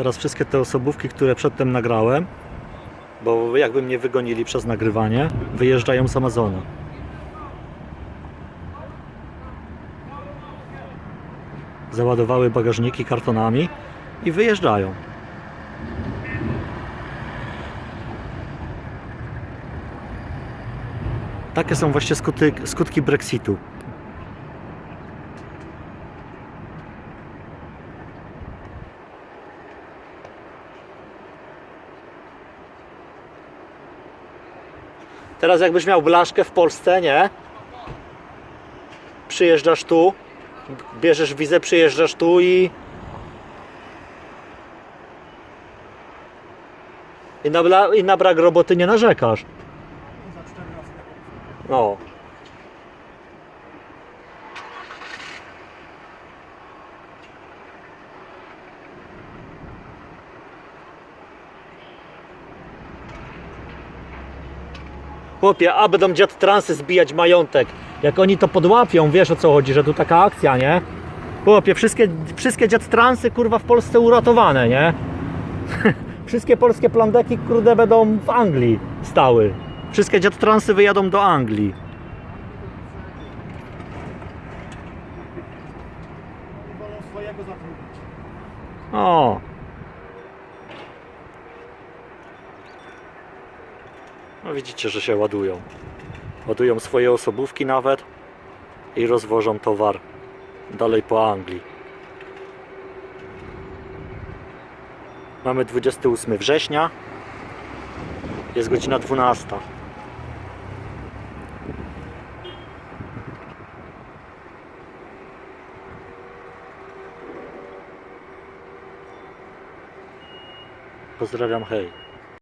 Teraz wszystkie te osobówki, które przedtem nagrałem, bo jakby mnie wygonili przez nagrywanie, wyjeżdżają z Amazona. Załadowały bagażniki kartonami i wyjeżdżają. Takie są właśnie skutki, skutki Brexitu. Teraz jakbyś miał blaszkę w Polsce, nie? Przyjeżdżasz tu, bierzesz wizę, przyjeżdżasz tu i... I na, bla- I na brak roboty nie narzekasz. No. Chłopie, a będą dziad transy zbijać majątek. Jak oni to podłapią, wiesz o co chodzi, że tu taka akcja, nie? Chłopie, wszystkie, wszystkie dziad transy kurwa w Polsce uratowane, nie? wszystkie polskie plandeki kurde będą w Anglii stały. Wszystkie dziad transy wyjadą do Anglii. O. No widzicie, że się ładują. Ładują swoje osobówki nawet i rozwożą towar dalej po Anglii. Mamy 28 września. Jest godzina 12. Pozdrawiam, hej.